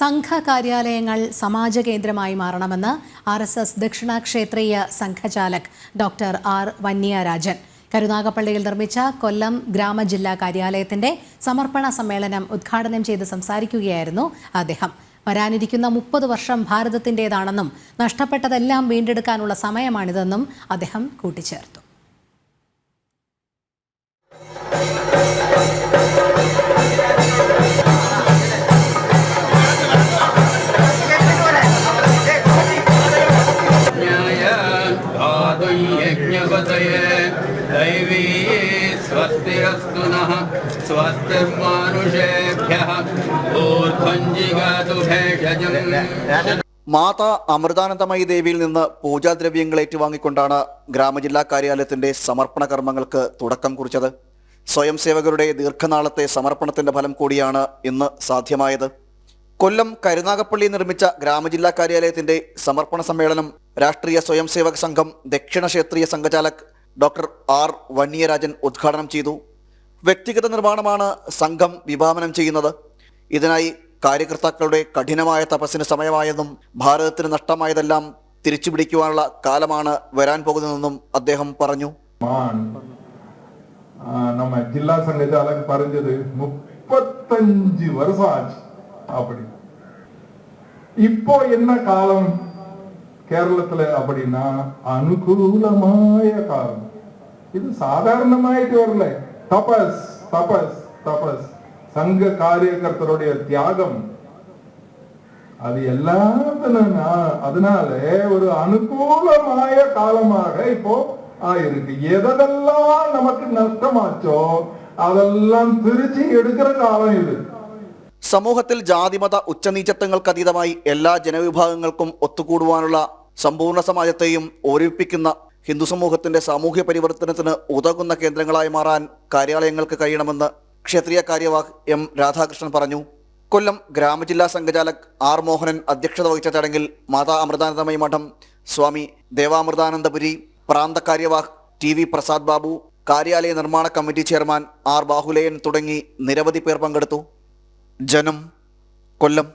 സംഘ കാര്യാലയങ്ങൾ സമാജ കേന്ദ്രമായി മാറണമെന്ന് ആർ എസ് എസ് ദക്ഷിണ ക്ഷേത്രീയ സംഘചാലക് ഡോക്ടർ ആർ വന്യരാജൻ. കരുനാഗപ്പള്ളിയിൽ നിർമ്മിച്ച കൊല്ലം ഗ്രാമജില്ലാ കാര്യാലയത്തിന്റെ സമർപ്പണ സമ്മേളനം ഉദ്ഘാടനം ചെയ്ത് സംസാരിക്കുകയായിരുന്നു അദ്ദേഹം. വരാനിരിക്കുന്ന മുപ്പത് വർഷം ഭാരതത്തിന്റെതാണെന്നും നഷ്ടപ്പെട്ടതെല്ലാം വീണ്ടെടുക്കാനുള്ള സമയമാണിതെന്നും അദ്ദേഹം കൂട്ടിച്ചേർത്തു. यज्ञपतये दैवी स्वस्तिरस्तु नः स्वस्तिर्मानुषेभ्यः ऊर्ध्वञ्जिगातु भेषजम् മാതാ അമൃതാനന്ദമയി ദേവിയിൽ നിന്ന് പൂജാദ്രവ്യങ്ങൾ ഏറ്റുവാങ്ങിക്കൊണ്ടാണ് ഗ്രാമജില്ലാ കാര്യാലയത്തിന്റെ സമർപ്പണ കർമ്മങ്ങൾക്ക് തുടക്കം കുറിച്ചത് സ്വയം സേവകരുടെ ദീർഘനാളത്തെ സമർപ്പണത്തിന്റെ ഫലം കൂടിയാണ് ഇന്ന് സാധ്യമായത് കൊല്ലം കരുനാഗപ്പള്ളി നിർമ്മിച്ച ഗ്രാമജില്ലാ കാര്യാലയത്തിന്റെ സമർപ്പണ സമ്മേളനം രാഷ്ട്രീയ സ്വയം സേവക സംഘം ദക്ഷിണ ക്ഷേത്രീയ സംഘചാലക് ഡോക്ടർ ആർ വന്യരാജൻ ഉദ്ഘാടനം ചെയ്തു വ്യക്തിഗത നിർമ്മാണമാണ് സംഘം വിഭാവനം ചെയ്യുന്നത് ഇതിനായി കാര്യകർത്താക്കളുടെ കഠിനമായ തപസ്സിന് സമയമായെന്നും ഭാരതത്തിന് നഷ്ടമായതെല്ലാം തിരിച്ചുപിടിക്കുവാനുള്ള കാലമാണ് വരാൻ പോകുന്നതെന്നും അദ്ദേഹം പറഞ്ഞു மான் ஆஹ் நம்ம ஜில்லா சங்கஜாலக் பறஞ்சது முப்பத்தஞ்சு வருஷம் ஆச்சு அப்படி இப்போ என்ன காலம் கேரளத்துல அப்படின்னா அனுகூலமாய காலம் இது சாதாரணமாயிட்டு வரல. தபஸ் தபஸ் தபஸ். சங்க காரியகர்த்தருடைய தியாகம். அது எல்லாத்திலும் அதனால ஒரு அனுகூலமாய காலமாக இப்போ ஆயிருக்கு. எதெல்லாம் நமக்கு நஷ்டமாச்சோ அதெல்லாம் திருச்சி எடுக்கிற காலம் இது. സമൂഹത്തിൽ ജാതിമത ഉച്ചനീചത്വങ്ങൾക്ക് അതീതമായി എല്ലാ ജനവിഭാഗങ്ങൾക്കും ഒത്തുകൂടുവാനുള്ള സമ്പൂർണ സമാജത്തെയും ഓർമ്മിപ്പിക്കുന്ന ഹിന്ദു സമൂഹത്തിന്റെ സാമൂഹ്യ പരിവർത്തനത്തിന് ഉതകുന്ന കേന്ദ്രങ്ങളായി മാറാൻ കാര്യാലയങ്ങൾക്ക് കഴിയണമെന്ന് ക്ഷേത്രീയ കാര്യവാഹ് എം രാധാകൃഷ്ണൻ പറഞ്ഞു. കൊല്ലം ഗ്രാമജില്ലാ സംഘചാലക് ആർ മോഹനൻ അധ്യക്ഷത വഹിച്ച ചടങ്ങിൽ മാതാ അമൃതാനന്ദമയി മഠം സ്വാമി ദേവാമൃതാനന്ദപുരി പ്രാന്ത കാര്യവാഹ് ടി വി പ്രസാദ് ബാബു കാര്യാലയ നിർമ്മാണ കമ്മിറ്റി ചെയർമാൻ ആർ ബാഹുലയൻ തുടങ്ങി നിരവധി പേർ പങ്കെടുത്തു. ജനം കൊല്ലം.